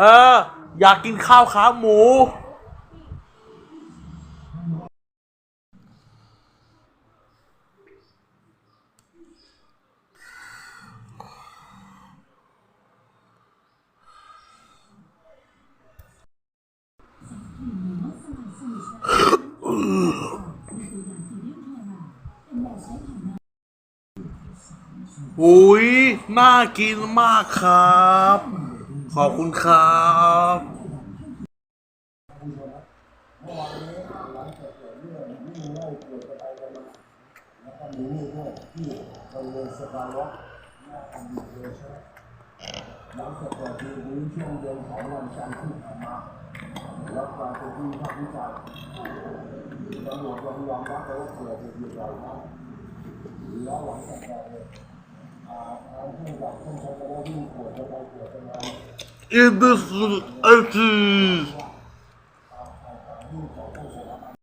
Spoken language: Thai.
เออ อยากกินข้าวขาหมู อุ้ยน่ากินมากครับ ขอบคุณครับหลังจากเกิดเหตุนี้ช่วงเย็นของวันจันทร์ที่ผ่านมาแล้วกลายเป็นที่วิพากษ์วิจารณ์ตำรวจยอมยอมรับว่าเกิดเหตุใหญ่มากแล้วหลังจากเกิดเหตุทางผู้กับต้องใช้คำว่าวิ่งขวดไปขวดไปมา İyi misiniz?